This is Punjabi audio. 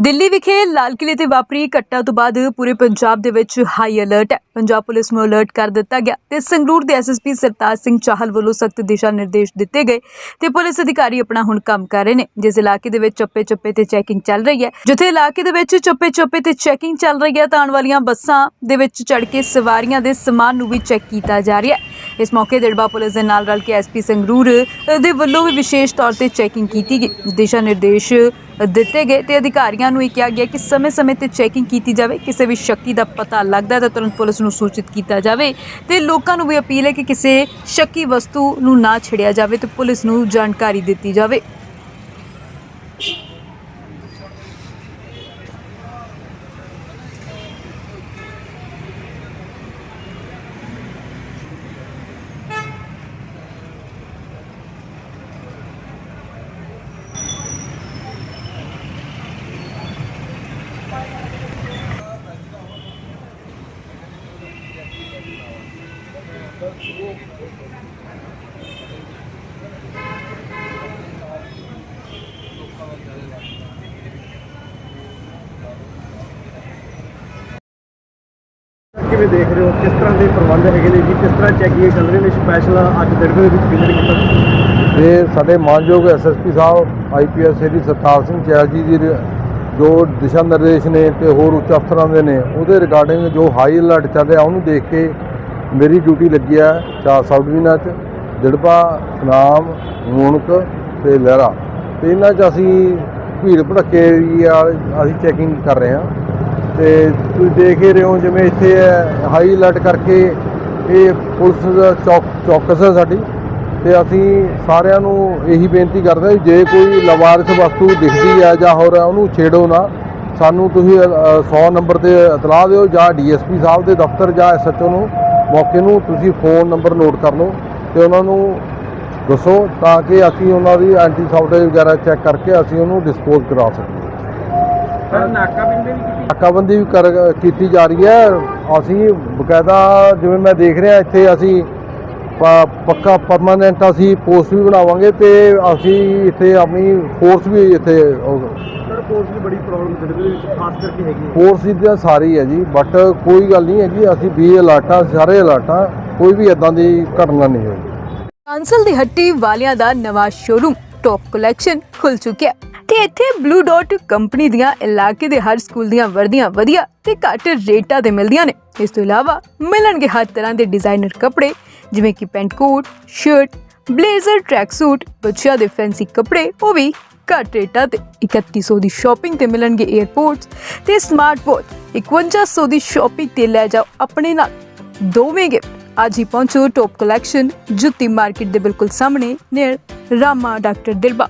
ਦਿੱਲੀ ਵਿਖੇ ਲਾਲ ਕਿਲੇ ਤੇ ਵਾਪਰੀ ਘਟਨਾ ਤੋਂ ਬਾਅਦ ਪੂਰੇ ਪੰਜਾਬ ਦੇ ਵਿੱਚ ਹਾਈ ਅਲਰਟ ਹੈ। ਪੰਜਾਬ ਪੁਲਿਸ ਨੂੰ ਅਲਰਟ ਕਰ ਦਿੱਤਾ ਗਿਆ ਤੇ ਸੰਗਰੂਰ ਦੇ ਐਸਐਸਪੀ ਸਰਤਾਜ ਸਿੰਘ ਚਾਹਲ ਵੱਲੋਂ ਸਖਤ ਦਿਸ਼ਾ ਨਿਰਦੇਸ਼ ਦਿੱਤੇ ਗਏ ਤੇ ਪੁਲਿਸ ਅਧਿਕਾਰੀ ਆਪਣਾ ਹੁਣ ਕੰਮ ਕਰ ਰਹੇ ਨੇ। ਜਿਸ ਇਲਾਕੇ ਦੇ ਵਿੱਚ ਚੱਪੇ ਚੱਪੇ ਤੇ ਚੈਕਿੰਗ ਚੱਲ ਰਹੀ ਹੈ। ਜਿੱਥੇ ਇਲਾਕੇ ਦੇ ਵਿੱਚ ਚੱਪੇ ਚੱਪੇ ਤੇ ਚੈਕਿੰਗ ਚੱਲ ਰਹੀ ਹੈ ਤਾਂ ਆਉਣ ਵਾਲੀਆਂ ਬੱਸਾਂ ਦੇ ਵਿੱਚ ਚੜ ਕੇ ਸਵਾਰੀਆਂ ਦੇ ਸਮਾਨ ਨੂੰ ਵੀ ਚੈੱਕ ਕੀਤਾ ਜਾ ਰਿਹਾ ਹੈ। ਇਸ ਮੌਕੇ ਦਿੜਬਾ ਪੁਲਿਸ ਦੇ ਨਾਲ ਰਲ ਕੇ ਐਸਪੀ ਸੰਗਰੂਰ ਦੇ ਵੱਲੋਂ ਵੀ ਵਿਸ਼ੇਸ਼ ਤੌਰ ਤੇ ਚੈਕਿੰਗ ਕੀਤੀ ਗਈ, ਦਿਸ਼ਾ ਨਿਰਦੇਸ਼ ਦਿੱਤੇ ਗਏ ਤੇ ਅਧਿਕਾਰੀਆਂ ਨੂੰ ਇਹ ਕਿਹਾ ਗਿਆ ਕਿ ਸਮੇਂ-ਸਮੇਂ ਤੇ ਚੈਕਿੰਗ ਕੀਤੀ ਜਾਵੇ, ਕਿਸੇ ਵੀ ਸ਼ੱਕੀ ਦਾ ਪਤਾ ਲੱਗਦਾ ਤਾਂ ਤੁਰੰਤ ਪੁਲਿਸ ਨੂੰ ਸੂਚਿਤ ਕੀਤਾ ਜਾਵੇ ਤੇ ਲੋਕਾਂ ਨੂੰ ਵੀ ਅਪੀਲ ਹੈ ਕਿ ਕਿਸੇ ਸ਼ੱਕੀ ਵਸਤੂ ਨੂੰ ਨਾ ਛਿੜਿਆ ਜਾਵੇ ਤੇ ਪੁਲਿਸ ਨੂੰ ਜਾਣਕਾਰੀ ਦਿੱਤੀ ਜਾਵੇ। ਕਿਵੇਂ ਦੇਖ ਰਹੇ ਹੋ? ਕਿਸ ਤਰ੍ਹਾਂ ਦੇ ਪ੍ਰਬੰਧ ਹੈਗੇ ਨੇ ਜੀ? ਕਿਸ ਤਰ੍ਹਾਂ ਚੈਕਿੰਗ ਚੱਲ ਰਹੀਆਂ ਨੇ ਸਪੈਸ਼ਲ ਅੱਜ ਦਿੜਵੇ ਦੇ ਵਿੱਚ ਵਿਜ਼ਿਟ ਕੀਤਾ ਤੇ ਸਾਡੇ ਮਾਨਯੋਗ ਐਸਐਸਪੀ ਸਾਹਿਬ ਆਈਪੀਐਸ ਸ੍ਰੀ ਸਰਤਾਰ ਸਿੰਘ ਚੈਲ ਜੀ ਦੀ ਜੋ ਦਿਸ਼ਾ ਨਿਰਦੇਸ਼ ਨੇ ਤੇ ਹੋਰ ਉੱਚ ਅਫਸਰਾਂ ਦੇ ਨੇ, ਉਹਦੇ ਰਿਗਾਰਡਿੰਗ ਜੋ ਹਾਈ ਅਲਰਟ ਚੱਲ ਰਿਹਾ, ਉਹਨੂੰ ਦੇਖ ਕੇ ਮੇਰੀ ਡਿਊਟੀ ਲੱਗੀ ਹੈ ਚਾਰ ਸਬ ਡਿਵੀਜ਼ਨਾਂ 'ਚ ਦਿੜਬਾ ਨਾਮ ਮੂਨਕ ਤੇ ਲਹਿਰਾ। ਤੇ ਇਹਨਾਂ 'ਚ ਅਸੀਂ ਭੀੜ ਭੜੱਕੇ ਏਰੀਆ ਅਸੀਂ ਚੈਕਿੰਗ ਕਰ ਰਹੇ ਹਾਂ। ਤੇ ਤੁਸੀਂ ਦੇਖ ਹੀ ਰਹੇ ਹੋ ਜਿਵੇਂ ਇੱਥੇ ਹਾਈ ਅਲਰਟ ਕਰਕੇ ਇਹ ਪੁਲਿਸ ਦਾ ਚੌਕ ਚੌਕਸ ਹੈ ਸਾਡੀ। ਤੇ ਅਸੀਂ ਸਾਰਿਆਂ ਨੂੰ ਇਹੀ ਬੇਨਤੀ ਕਰਦੇ ਹਾਂ ਵੀ ਜੇ ਕੋਈ ਲਵਾਰਸ਼ ਵਸਤੂ ਦਿਖਦੀ ਹੈ ਜਾਂ ਹੋਰ ਹੈ ਉਹਨੂੰ ਛੇੜੋ ਨਾ। ਸਾਨੂੰ ਤੁਸੀਂ ਅ, 100 ਨੰਬਰ ਤੇ ਇਤਲਾਹ ਦਿਓ ਜਾਂ ਡੀਐਸਪੀ ਸਾਹਿਬ ਦੇ ਦਫ਼ਤਰ ਜਾਂ ਐਸਐਚਓ ਨੂੰ। ਮੌਕੇ ਨੂੰ ਤੁਸੀਂ ਫੋਨ ਨੰਬਰ ਨੋਟ ਕਰ ਲਓ ਤੇ ਉਹਨਾਂ ਨੂੰ ਦੱਸੋ ਤਾਂ ਕਿ ਅਸੀਂ ਉਹਨਾਂ ਦੀ ਐਂਟੀ ਸਾਊਟੇਜ ਵਗੈਰਾ ਚੈੱਕ ਕਰਕੇ ਅਸੀਂ ਉਹਨੂੰ ਡਿਸਪੋਜ਼ ਕਰਾ ਸਕੀਏ। ਸਰ ਨਾਕਾਬੰਦੀ ਵੀ ਕੀਤੀ? ਨਾਕਾਬੰਦੀ ਵੀ ਕਰ ਕੀਤੀ ਜਾ ਰਹੀ ਹੈ। ਅਸੀਂ ਬਕਾਇਦਾ ਜਿਵੇਂ ਮੈਂ ਦੇਖ ਰਿਹਾ ਇੱਥੇ ਅਸੀਂ ਪ- ਪੱਕਾ ਪਰਮਾਨੈਂਟ ਅਸੀਂ ਪੋਸਟ ਵੀ ਬਣਾਵਾਂਗੇ ਤੇ ਅਸੀਂ ਇੱਥੇ ਆਪਣੀ ਫੋਰਸ ਵੀ ਇੱਥੇ ਪੋਰਟ ਦੀ ਬੜੀ ਪ੍ਰੋਬਲਮ ਦਿੜਵੇ ਦੇ ਵਿੱਚ ਖਾਸ ਕਰਕੇ ਹੈਗੀ ਹੈ। ਫੋਰਸ ਦੀ ਸਾਰੀ ਹੈ ਜੀ ਬਟ ਕੋਈ ਗੱਲ ਨਹੀਂ ਹੈਗੀ ਅਸੀਂ ਵੀ ਅਲਰਟਾਂ ਸਾਰੇ ਅਲਰਟਾਂ ਕੋਈ ਵੀ ਇਦਾਂ ਦੀ ਘਟਨਾ ਨਹੀਂ ਹੋਈ। ਕਾਂਸਲ ਦੀ ਹੱਟੀ ਵਾਲਿਆਂ ਦਾ ਨਵਾਂ ਸ਼ੋਰੂਮ ਟੌਪ ਕਲੈਕਸ਼ਨ ਖੁੱਲ ਚੁੱਕਿਆ ਤੇ ਇੱਥੇ ਬਲੂ ਡਾਟ ਕੰਪਨੀ ਦੀਆਂ ਇਲਾਕੇ ਦੇ ਹਰ ਸਕੂਲ ਦੀਆਂ ਵਰਦੀਆਂ ਵਧੀਆ ਤੇ ਘੱਟ ਰੇਟਾਂ ਤੇ ਮਿਲਦੀਆਂ ਨੇ। ਇਸ ਤੋਂ ਇਲਾਵਾ ਮਿਲਣਗੇ ਹਰ ਤਰ੍ਹਾਂ ਦੇ ਡਿਜ਼ਾਈਨਰ ਕੱਪੜੇ ਜਿਵੇਂ ਕਿ pant coat shirt blazer tracksuit ਬੱਚਿਆਂ ਦੇ ਫੈਂਸੀ ਕੱਪੜੇ ਉਹ ਵੀ ਘੱਟ ਰੇਟਾਂ ਤੇ 3100 ਦੀ ਸ਼ਾਪਿੰਗ ਤੇ ਮਿਲਣਗੇ 에ਅਰਪੋਰਟਸ ਤੇ ਸਮਾਰਟ ਵਾਚ 5100 ਦੀ ਸ਼ਾਪਿੰਗ ਤੇ ਲੈ ਜਾਓ ਆਪਣੇ ਨਾਲ ਦੋਵੇਂ ਗਿਫਟ ਅੱਜ ਹੀ ਪਹੁੰਚੋ ਟੌਪ ਕਲੈਕਸ਼ਨ ਜੁੱਤੀ ਮਾਰਕੀਟ ਦੇ ਬਿਲਕੁਲ ਸਾਹਮਣੇ ਨੀਅਰ ਰਾਮਾ ਡਾਕਟਰ ਦਿਲਬਾ